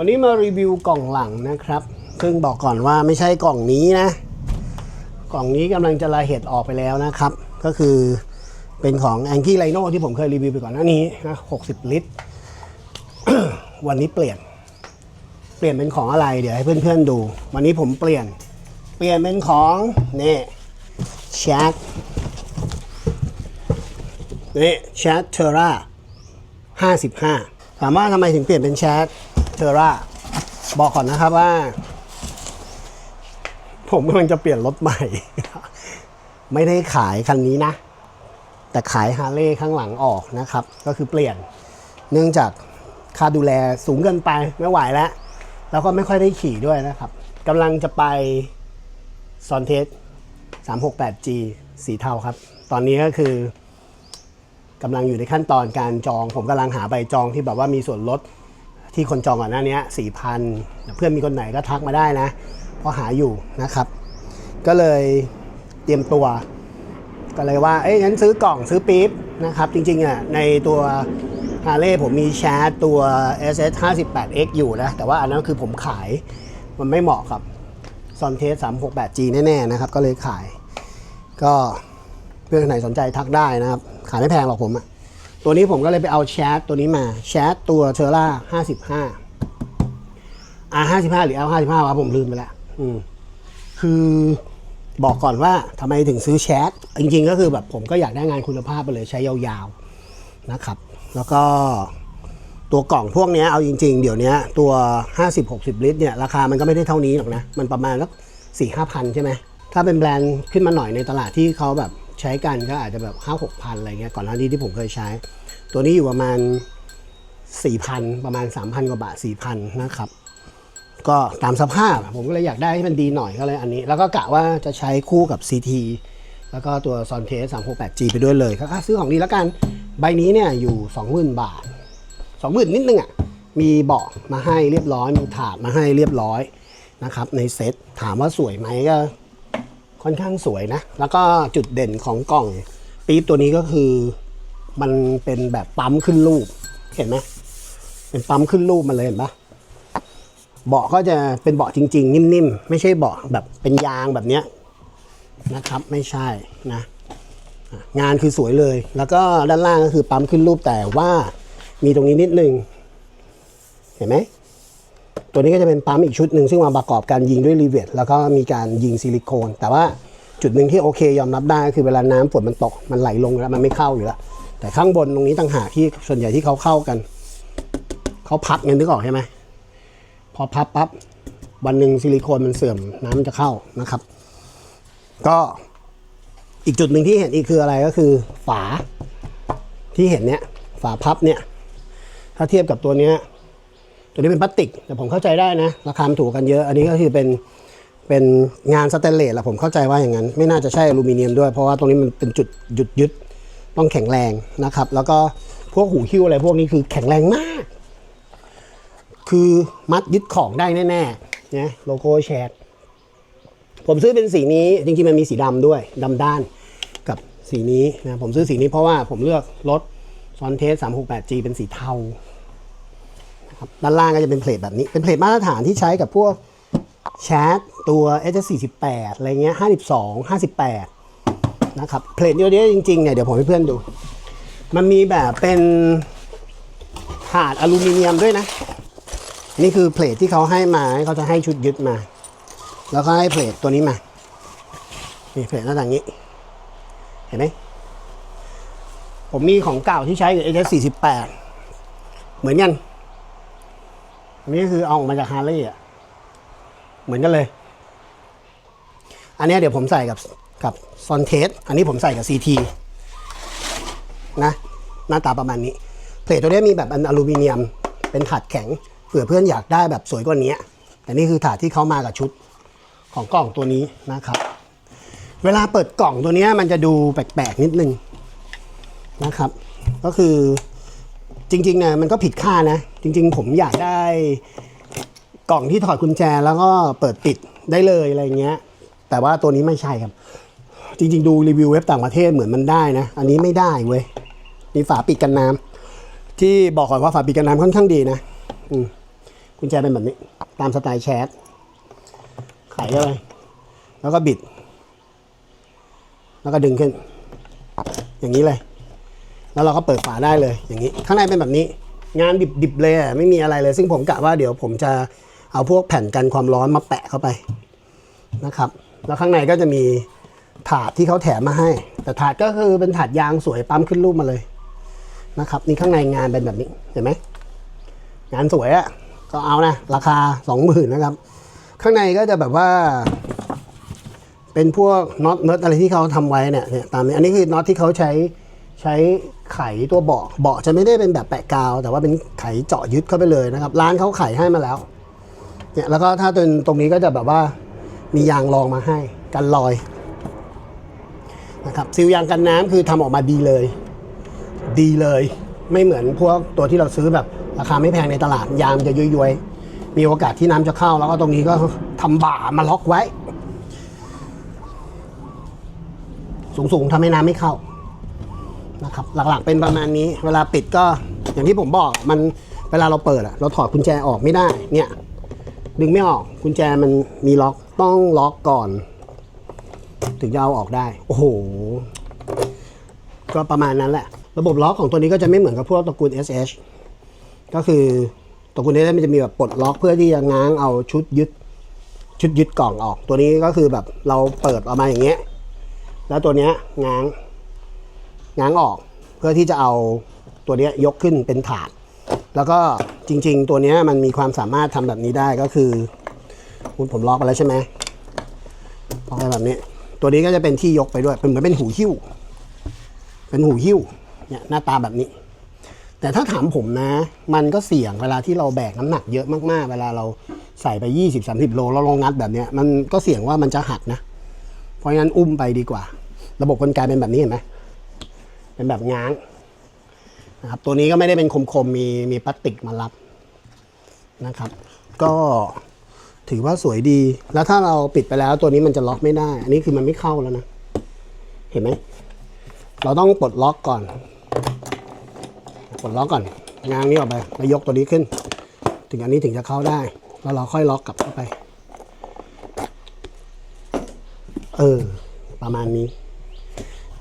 วันนี้มารีวิวกล่องหลังนะครับ ซึ่งบอกก่อนว่าไม่ใช่กล่องนี้นะ กล่องนี้กำลังจะระเหตุออกไปแล้วนะครับ ก็คือเป็นของ a n k y Rhino ที่ผมเคยรีวิวไปก่อนหน้านี้นะ60ลิตร วันนี้เปลี่ยน เปลี่ยนเป็นของอะไร เดี๋ยวให้เพื่อนๆดู วันนี้ผมเปลี่ยน เปลี่ยนเป็นของนี่แชทนี่แชทเทอร่า55ถามว่าทำไมถึงเปลี่ยนเป็นแชท เทอร่าบอกก่อนนะครับว่า ผมกำลังจะเปลี่ยนรถใหม่ ไม่ได้ขายคันนี้นะ แต่ขายฮาร์เลย์ข้างหลังออกนะครับ ก็คือเปลี่ยน เนื่องจากค่าดูแลสูงเกินไปไม่ไหวแล้ว แล้วก็ไม่ค่อยได้ขี่ด้วยนะครับกำลังจะไปซอนเทส 368G สีเทาครับ ตอนนี้ก็คือกำลังอยู่ในขั้นตอนการจอง ผมกำลังหาใบจองที่แบบว่ามีส่วนลด ที่คนจองก่อนหน้านี้สี่พันเพื่อนมีคนไหนก็ทักมาได้นะเพราะหาอยู่นะครับ ก็เลยเตรียมตัว ก็เลยว่าเอ้ยงั้นซื้อกล่องซื้อปี๊บนะครับจริงๆอะในตัวฮาร์เลย์ผมมีแชร์ตัว SS 58X อยู่นะ แต่ว่าอันนั้นคือผมขายมันไม่เหมาะกับซอนเทส 368G แน่ๆนะครับ ก็เลยขาย ก็เพื่อนคนไหนสนใจทักได้นะครับ ขายไม่แพงหรอกผมอะ ตัวนี้ผมก็เลยไปเอาแชทตัวนี้มาแชทตัวเทอร่า55 R 55หรือ L 55วะผมลืมไปล้วอืมคือบอกก่อนว่าทำไมถึงซื้อแชทจริงๆ ก็คือแบบผมก็อยากได้งานคุณภาพไปเลยใช้ยาวๆนะครับ แล้วก็ตัวกล่องพวกนี้เอาจริง ๆ เดี๋ยวนี้ตัว 50-60 ลิตรเนี่ยราคามันก็ไม่ได้เท่านี้หรอกนะ มันประมาณสักสี่ห้าพันใช่ไหมถ้าเป็นแบรนด์ขึ้นมาหน่อยในตลาดที่เขาแบบ ใช้กันก็อาจจะแบบห้าหกพันอะไรเงี้ยก่อนหน้านี้ที่ผมเคยใช้ ตัวนี้อยู่ประมาณ4,000ประมาณ3,000กว่าบาท4,000นะครับ ก็ตามสภาพผมก็เลยอยากได้ให้มันดีหน่อยก็เลยอันนี้ แล้วก็กะว่าจะใช้คู่กับ CT แล้วก็ตัว s o n t e s 368G ไปด้วยเลยก็ซื้อของดีแล้วกัน ใบนี้เนี่ยอยู่ 20,000 บาท 20,000 นิดนึงอะ มีเบาะมาให้เรียบร้อย มีถาดมาให้เรียบร้อยนะครับในเซ็ตถามว่าสวยไหมก็ ค่อนข้างสวยนะ แล้วก็จุดเด่นของกล่องปี๊บตัวนี้ก็คือ มันเป็นแบบปั๊มขึ้นรูป เห็นไหมเป็นปั๊มขึ้นรูปมาเลยเห็นปะเบาะก็จะเป็นเบาะจริง ๆ นิ่มๆ ไม่ใช่เบาะแบบเป็นยางแบบเนี้ยนะครับ ไม่ใช่นะอะงานคือสวยเลย แล้วก็ด้านล่างก็คือปั๊มขึ้นรูปแต่ว่ามีตรงนี้นิดนึง เห็นไหม ตัวนี้ก็จะเป็นปั๊มอีกชุดหนึ่งซึ่งมาประกอบการยิงด้วยรีเวทแล้วก็มีการยิงซิลิโคน แต่ว่าจุดหนึ่งที่โอเคยอมรับได้คือเวลาน้ำฝนมันตกมันไหลลงแล้วมันไม่เข้าอยู่แล้ว แต่ข้างบนตรงนี้ต่างหากที่ส่วนใหญ่ที่เขาเข้ากัน เขาพับเงินนึกออกใช่ไหมพอพับปั๊บวันหนึ่งซิลิโคนมันเสื่อมน้ำมันจะเข้านะครับ ก็อีกจุดหนึ่งที่เห็นอีกคืออะไรก็คือฝาที่เห็นเนี้ยฝาพับเนี่ยถ้าเทียบกับตัวเนี้ย ตัวนี้เป็นพลาสติกแต่ผมเข้าใจได้นะ ราคาถูกกันเยอะ อันนี้ก็คือเป็นเป็นงานสแตนเลสแหละผมเข้าใจว่าอย่างนั้น ไม่น่าจะใช่อลูมิเนียมด้วย เพราะว่าตรงนี้มันเป็นจุดหยุดยึดต้องแข็งแรงนะครับ แล้วก็พวกหูคิ้วอะไรพวกนี้คือแข็งแรงมาก คือมัดยึดของได้แน่ๆนะโลโก้แชทผมซื้อเป็นสีนี้จริงๆมันมีสีดำด้วยดำด้านกับสีนี้นะผมซื้อสีนี้เพราะว่าผมเลือกรถซอนเทส 368G เป็นสีเทา ครับด้านล่างก็จะเป็นเพลทแบบนี้ เป็นเพลทมาตรฐานที่ใช้กับพวกแชทตัว S48 อะไรเงี้ย52 58 นะครับ เพลทเดียวๆจริงๆเนี่ยเดี๋ยวผมให้เพื่อนดู มันมีแบบเป็นถาดอลูมิเนียมด้วยนะ นี่คือเพลทที่เขาให้มาเขาจะให้ชุดยึดมา แล้วก็ให้เพลทตัวนี้มา นี่เพลทหน้าต่างนี้ เห็นไหมผมมีของเก่าที่ใช้กับ HS 48 เหมือนกัน อันนี้คือเอาออกมาจากฮาร์เลย์อะ เหมือนกันเลย อันนี้เดี๋ยวผมใส่กับกับซอนเทส อันนี้ผมใส่กับ CT นะหน้าตาประมาณนี้ เพลทตัวนี้มีแบบอันอลูมิเนียม เป็นถาดแข็ง เผื่อเพื่อนอยากได้แบบสวยกว่านี้ แต่นี่คือถาดที่เขามากับชุดของกล่องตัวนี้นะครับ เวลาเปิดกล่องตัวนี้มันจะดูแปลกๆนิดนึงนะครับ ก็คือ จริงๆเนี่ยมันก็ผิดค่านะ จริง ๆ ผมอยากได้กล่องที่ถอดกุญแจแล้วก็เปิดปิดได้เลยอะไรเงี้ย แต่ว่าตัวนี้ไม่ใช่ครับ จริง ๆ ดูรีวิวเว็บต่างประเทศเหมือนมันได้นะ อันนี้ไม่ได้เว้ยมีฝาปิดกันน้ำที่บอกก่อนว่าฝาปิดกันน้ำค่อนข้างดีนะอืมกุญแจเป็นแบบนี้ ตามสไตล์แชทไขเข้าไปแล้วก็บิด แล้วก็ดึงขึ้น อย่างนี้เลย แล้วเราก็เปิดฝาได้เลยอย่างนี้ ข้างในเป็นแบบนี้งานดิบๆเลยไม่มีอะไรเลย ซึ่งผมกะว่าเดี๋ยวผมจะเอาพวกแผ่นกันความร้อนมาแปะเข้าไปนะครับ แล้วข้างในก็จะมีถาดที่เขาแถมมาให้ แต่ถาดก็คือเป็นถาดยางสวยปั๊มขึ้นรูปมาเลยนะครับนี่ข้างในงานเป็นแบบนี้เห็นไหมงานสวยอะก็เอานะ ราคาสองหมื่นนะครับ ข้างในก็จะแบบว่า เป็นพวกน็อตเนิร์ดอะไรที่เขาทำไว้เนี่ยเนี่ยตามนี้อันนี้คือน็อตที่เขาใช้ใช้ ไขตัวเบาะเบาะจะไม่ได้เป็นแบบแปะกาว แต่ว่าเป็นไขเจาะยึดเข้าไปเลยนะครับ ร้านเขาไขให้มาแล้วเนี่ยแล้วก็ถ้าเป็นตรงนี้ก็จะแบบว่ามียางรองมาให้กันรอยนะครับซีลยางกันน้ำคือทำออกมาดีเลย ดีเลย ไม่เหมือนพวกตัวที่เราซื้อแบบราคาไม่แพงในตลาดยางมันจะย้วยๆมีโอกาสที่น้ำจะเข้า แล้วก็ตรงนี้ก็ทำบ่ามาล็อกไว้ สูงๆทำให้น้ำไม่เข้า นะครับหลักๆเป็นประมาณนี้ เวลาปิดก็อย่างที่ผมบอกมันเวลาเราเปิดอะเราถอดกุญแจออกไม่ได้เนี่ยดึงไม่ออกกุญแจมันมีล็อกต้องล็อกก่อน ถึงจะเอาออกได้ โอ้โห ก็ประมาณนั้นแหละ ระบบล็อกของตัวนี้ก็จะไม่เหมือนกับพวกตระกูล SH ก็คือตระกูล SH มันจะมีแบบปลดล็อกเพื่อที่จะง้างเอาชุดยึดชุดยึดกล่องออก ตัวนี้ก็คือแบบเราเปิดออกมาอย่างเงี้ย แล้วตัวเนี้ยง้าง ง้างออกเพื่อที่จะเอาตัวนี้ยกขึ้นเป็นถาด แล้วก็จริง ๆ ตัวนี้มันมีความสามารถทำแบบนี้ได้ก็คือคุณผมล็อกไปแล้วใช่ไหมล็อกไปแบบนี้ ตัวนี้ก็จะเป็นที่ยกไปด้วย เป็นเหมือนเป็นหูหิ้ว เป็นหูหิ้วเนี่ยหน้าตาแบบนี้ แต่ถ้าถามผมนะ มันก็เสี่ยงเวลาที่เราแบกน้ำหนักเยอะมากๆ เวลาเราใส่ไป 20-30 โลแล้วเรางัดแบบนี้มันก็เสี่ยงว่ามันจะหักนะ เพราะงั้นอุ้มไปดีกว่า ระบบกลไกเป็นแบบนี้เห็นไหม เป็นแบบง้างนะครับตัวนี้ก็ไม่ได้เป็นคมๆมีมีพลาสติกมารับนะครับ ก็ถือว่าสวยดี แล้วถ้าเราปิดไปแล้วตัวนี้มันจะล็อกไม่ได้ อันนี้คือมันไม่เข้าแล้วนะ เห็นไหม เราต้องปลดล็อกก่อน ปลดล็อกก่อนง้างนี้ออกไป แล้วยกตัวนี้ขึ้น ถึงอันนี้ถึงจะเข้าได้ แล้วเราค่อยล็อกกลับเข้าไป เออ ประมาณนี้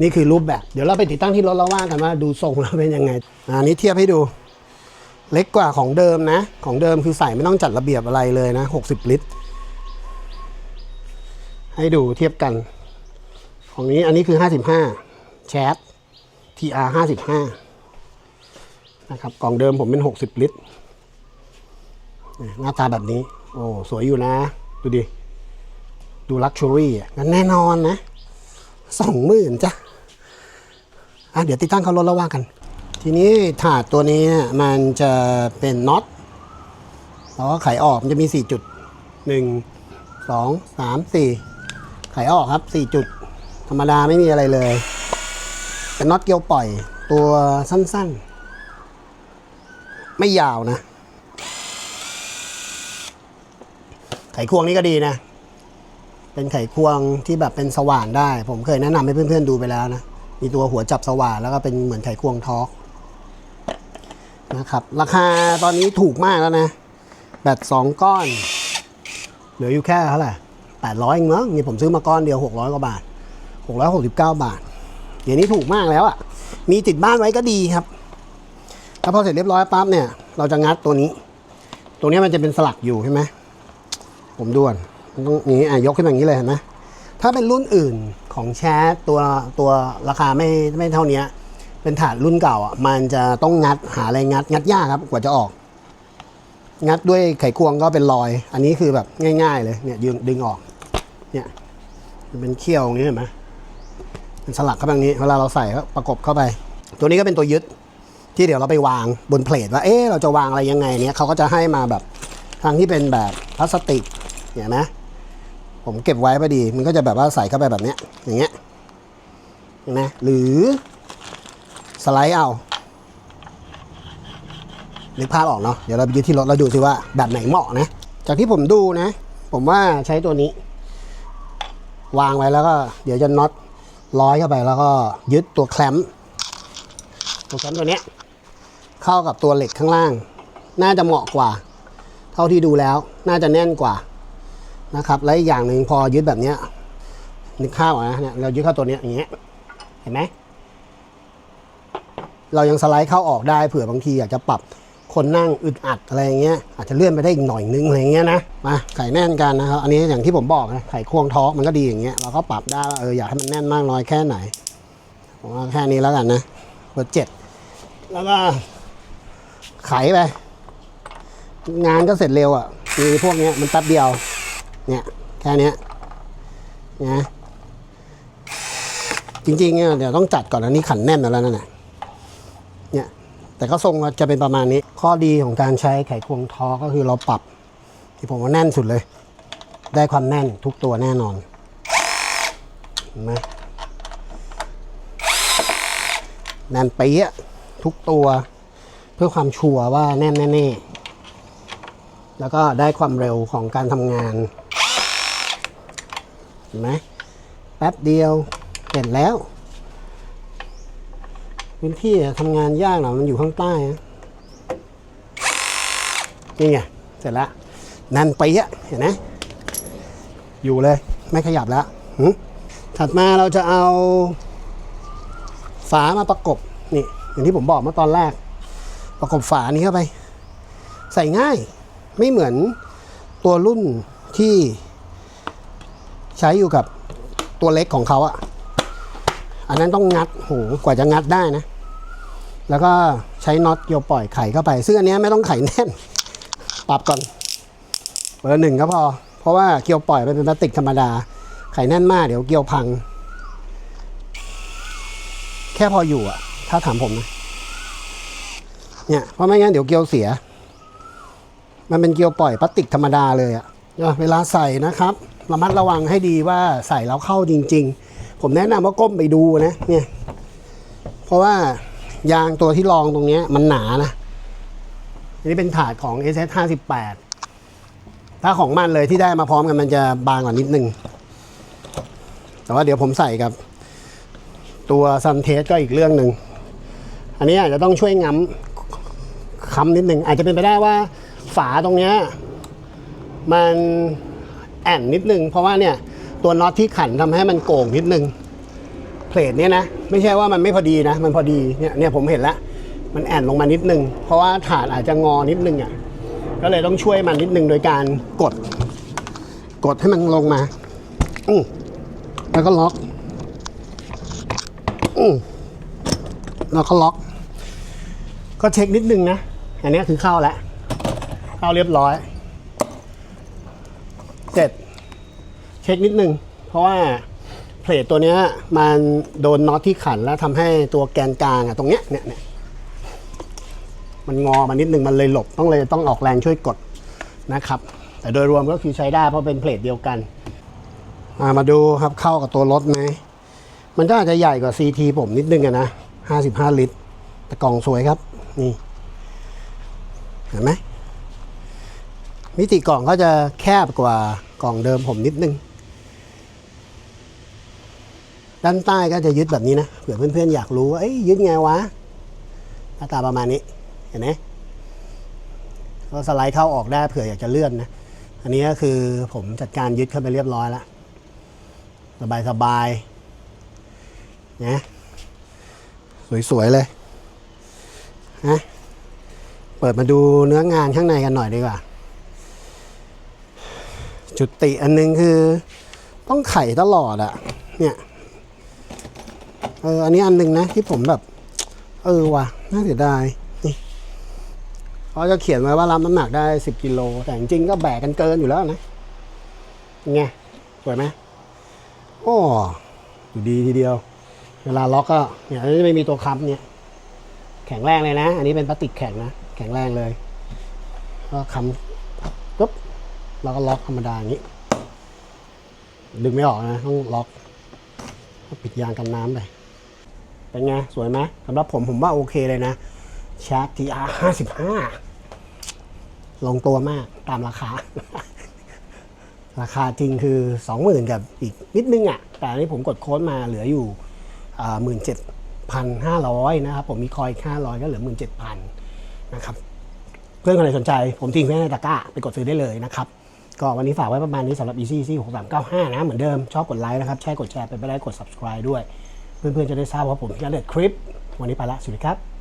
นี่คือรูปแบบ เดี๋ยวเราไปติดตั้งที่รถแล้วว่ากันว่าดูทรงแล้วเป็นยังไงอันนี้เทียบให้ดู เล็กกว่าของเดิมนะ ของเดิมคือใส่ไม่ต้องจัดระเบียบอะไรเลยนะ 60 ลิตร ให้ดูเทียบกัน ของนี้อันนี้คือ 55แชท TR 55นะครับกล่องเดิมผมเป็น 60 ลิตร หน้าตาแบบนี้ โอ้ สวยอยู่นะ ดูดิ ดูลักชัวรี่อะงั้นแน่นอนนะ สองหมื่นจ้ะอะเดี๋ยวติดตั้งเขารถแล้วว่ากัน ทีนี้ถาดตัวนี้มันจะเป็นน็อตแล้วก็ไขออกมันจะมี 4 จุด 1 2 3 4 ไขออกครับ 4 จุด ธรรมดาไม่มีอะไรเลย เป็นน็อตเกียวปล่อยตัวสั้นๆ ไม่ยาวนะ ไขควงนี้ก็ดีนะ เป็นไขควงที่แบบเป็นสว่านได้ ผมเคยแนะนำให้เพื่อนๆดูไปแล้วนะ มีตัวหัวจับสว่านแล้วก็เป็นเหมือนไขควงทอร์กนะครับ ราคาตอนนี้ถูกมากแล้วนะ แบตสองก้อน เหลืออยู่แค่เท่าไหร่แปดร้อยเองมั้งนี่ผมซื้อมาก้อนเดียวหกร้อยกว่าบาทหกร้อยหกสิบเก้าบาท เดี๋ยวนี้ถูกมากแล้วอะ่ะ มีติดบ้านไว้ก็ดีครับถ้าพอเสร็จเรียบร้อยปั๊บเนี่ย เราจะงัดตัวนี้ ตัวนี้มันจะเป็นสลักอยู่ใช่ไหมผมด่วน นต้องอย่างนี้อะยกขึ้นมาอย่างนี้เลยเห็นไหมถ้าเป็นรุ่นอื่นของแชทตัวตัวราคาไม่ไม่เท่านี้เป็นถาดรุ่นเก่าอะมันจะต้องงัดหาอะไรงัด งัดยากครับกว่าจะออก งัดด้วยไขควงก็เป็นรอย อันนี้คือแบบง่าย ๆ เลยเนี่ยดึงดึงออก เนี่ยมันเป็นเขี้ยวอย่างนี้เห็นไหมเป็นสลักเข้าไปอย่างนี้เวลาเราใส่ก็ประกบเข้าไป ตัวนี้ก็เป็นตัวยึดที่เดี๋ยวเราไปวางบนเพลทว่าเอ๊ะเราจะวางอะไรยังไงเนี่ยเขาก็จะให้มาแบบทางที่เป็นแบบพลาสติกเห็นไหม ผมเก็บไว้พอดี มันก็จะแบบว่าใส่เข้าไปแบบเนี้ยอย่างเงี้ยเห็นไหมหรือสไลด์เอานึกภาพออกเนาะเดี๋ยวเราไปยึดที่รถแล้วดูสิว่าแบบไหนเหมาะนะ จากที่ผมดูนะ ผมว่าใช้ตัวนี้ วางไว้แล้วก็ เดี๋ยวจะน็อตร้อยเข้าไปแล้วก็ยึดตัวแคลมป์ตัวแคลมป์ตัวเนี้ยเข้ากับตัวเหล็กข้างล่าง น่าจะเหมาะกว่า เท่าที่ดูแล้ว น่าจะแน่นกว่า นะครับและอีกอย่างหนึ่งพอยึดแบบเนี้ยนึกข้าวนะเนี่ยเรายึดเข้าตัวเนี้ยอย่างเงี้ยเห็นไหมเรายังสไลด์เข้าออกได้เผื่อบางทีอยากจะปรับคนนั่งอึดอัดอะไรอย่างเงี้ยอาจจะเลื่อนไปได้อีกหน่อยนึงอะไรอย่างเงี้ยนะมาไข่แน่นกันนะครับอันนี้อย่างที่ผมบอกนะไข่ควงท้องมันก็ดีอย่างเงี้ยเราก็ปรับได้ว่าเอออยากให้มันแน่นมากน้อยแค่ไหนผมว่าแค่นี้แล้วกันนะเบอร์เจ็ดแล้วก็ไขไปงานก็เสร็จเร็วอะมีพวกเนี้ยมันแป๊บเดียว เนี่ยแค่นี้นะจริงๆเนี่ยเดี๋ยวต้องจัดก่อนอันนี้ขันแน่นแล้วนั่นแหละเนี่ยแต่ก็ทรงจะเป็นประมาณนี้ ข้อดีของการใช้ไขควงทอก็คือเราปรับ ที่ผมว่าแน่นสุดเลย ได้ความแน่นทุกตัวแน่นอนเห็นไหมแน่นไปะทุกตัวเพื่อความชัวร์ว่าแน่นแน่ๆแล้วก็ได้ความเร็วของการทำงาน เห็นไหมแป๊บเดียวเสร็จแล้ว พื้นที่ทำงานยากหน่อยมันอยู่ข้างใต้นี่ไงเสร็จแล้วนั่นไปอะเห็นไหมอยู่เลยไม่ขยับแล้วถัดมาเราจะเอาฝามาประกบนี่อย่างที่ผมบอกเมื่อตอนแรก ประกบฝานี้เข้าไป ใส่ง่ายไม่เหมือนตัวรุ่นที่ ใช้อยู่กับตัวเล็กของเขาอะอันนั้นต้องงัดโหกว่าจะงัดได้นะ แล้วก็ใช้น็อตเกี่ยวปล่อยไขเข้าไป ซึ่งอันเนี้ยไม่ต้องไขแน่น ปรับก่อนเบอร์หนึ่งก็พอ เพราะว่าเกี่ยวปล่อยเป็นพลาสติกธรรมดา ไขแน่นมากเดี๋ยวเกี่ยวพัง แค่พออยู่อะถ้าถามผมนะเนี่ยเพราะไม่งั้นเดี๋ยวเกี่ยวเสีย มันเป็นเกียวปล่อยพลาสติกธรรมดาเลยอะอะเวลาใส่นะครับ ระมัดระวังให้ดีว่าใส่แล้วเข้าจริง ๆ ผมแนะนำว่าก้มไปดูนะเนี่ยเพราะว่ายางตัวที่รองตรงเนี้ยมันหนานะอันนี้เป็นถาดของ SS 58ถ้าของมันเลยที่ได้มาพร้อมกันมันจะบางกว่านิดนึง แต่ว่าเดี๋ยวผมใส่กับ ตัวซันเทสก็อีกเรื่องหนึ่ง อันนี้อาจจะต้องช่วยง้ำคำนิดหนึ่งอาจจะเป็นไปได้ว่าฝาตรงเนี้ยมัน แอนนิดนึง เพราะว่าเนี่ยตัวน็อตที่ขันทำให้มันโก่งนิดนึงเพลทเนี้ยนะไม่ใช่ว่ามันไม่พอดีนะ มันพอดีเนี่ยเนี่ยผมเห็นแล้วมันแอนลงมานิดนึง เพราะว่าถาดอาจจะงอนิดนึงอะก็เลยต้องช่วยมันนิดนึงโดยการกด กดให้มันลงมา อืแล้วก็ล็อกอืแล้วก็ล็อก ก็เช็คนิดนึงนะ อันนี้คือเข้าแล้ว เข้าเรียบร้อย เสร็จเช็คนิดนึง เพราะว่าเพลทตัวเนี้ยมันโดนน็อตที่ขันแล้วทำให้ตัวแกนกลางอะตรงเนี้ยเนี่ยเนี่ยมันงอมานิดนึงมันเลยหลบต้องเลยต้องออกแรงช่วยกดนะครับ แต่โดยรวมก็คือใช้ได้เพราะเป็นเพลทเดียวกันอ่ามาดูครับเข้ากับตัวรถไหม มันก็อาจจะใหญ่กว่า CT ผมนิดนึงอะนะ 55 ลิตร แต่กล่องสวยครับ นี่ เห็นไหม มิติกล่องก็จะแคบกว่ากล่องเดิมผมนิดนึง ด้านใต้ก็จะยึดแบบนี้นะเผื่อเพื่อนๆอยากรู้ว่าเอ้ยยึดไงวะหน้าตาประมาณนี้เห็นไหมก็สไลด์เข้าออกได้เผื่ออยากจะเลื่อนนะ อันนี้ก็คือผมจัดการยึดเข้าไปเรียบร้อยแล้วสบายๆนะสวยๆเลยนะเปิดมาดูเนื้องานข้างในกันหน่อยดีกว่า จุติอันนึงคือ ต้องไขตลอดอะเนี่ยเอออันนี้อันหนึงนะที่ผมแบบ เออว่ะน่าเสียดายนี่เขาจะเขียนไว้ว่ารับน้ำหนักได้ 10กิโลแต่จริงก็แบกกันเกินอยู่แล้วนะไงสวยไหมโอ้อยู่ดีทีเดียว เวลาล็อกก็เนี่ยอันนี้ไม่มีตัวค้ำเนี่ย แข็งแรงเลยนะ อันนี้เป็นพลาสติกแข็งนะ แข็งแรงเลย ก็ค้ำ แล้วก็ล็อกธรรมดาอย่างนี้ ดึงไม่ออกนะ ต้องล็อกปิดยางกันน้ำไปเป็นไง สวยไหมสำหรับผมผมว่าโอเคเลยนะชาร์จ TR 55ลงตัวมากตามราคา ราคาจริงคือ 20,000 กับอีกนิดนึงอะ่ะ แต่อันนี้ผมกดโค้ดมาเหลืออยู่หมื่นเจ็ดพันห้าร้อยนะครับ ผมมีคอยห้าร้อยก็เหลือหมื่นเจ็ดพันนะครับ เพื่อนคนไหนสนใจ ผมทิ้งไว้ในตะกร้า ไปกดซื้อได้เลยนะครับ ก็วันนี้ฝากไว้ประมาณนี้สำหรับ easy easy 6395 นะ เหมือนเดิม ชอบกดไลค์นะครับ แชร์กดแชร์ไปไปได้กด subscribe ด้วย เพื่อนๆ จะได้ทราบว่าผมจะเลือดคลิป วันนี้ไปละสวัสดีครับ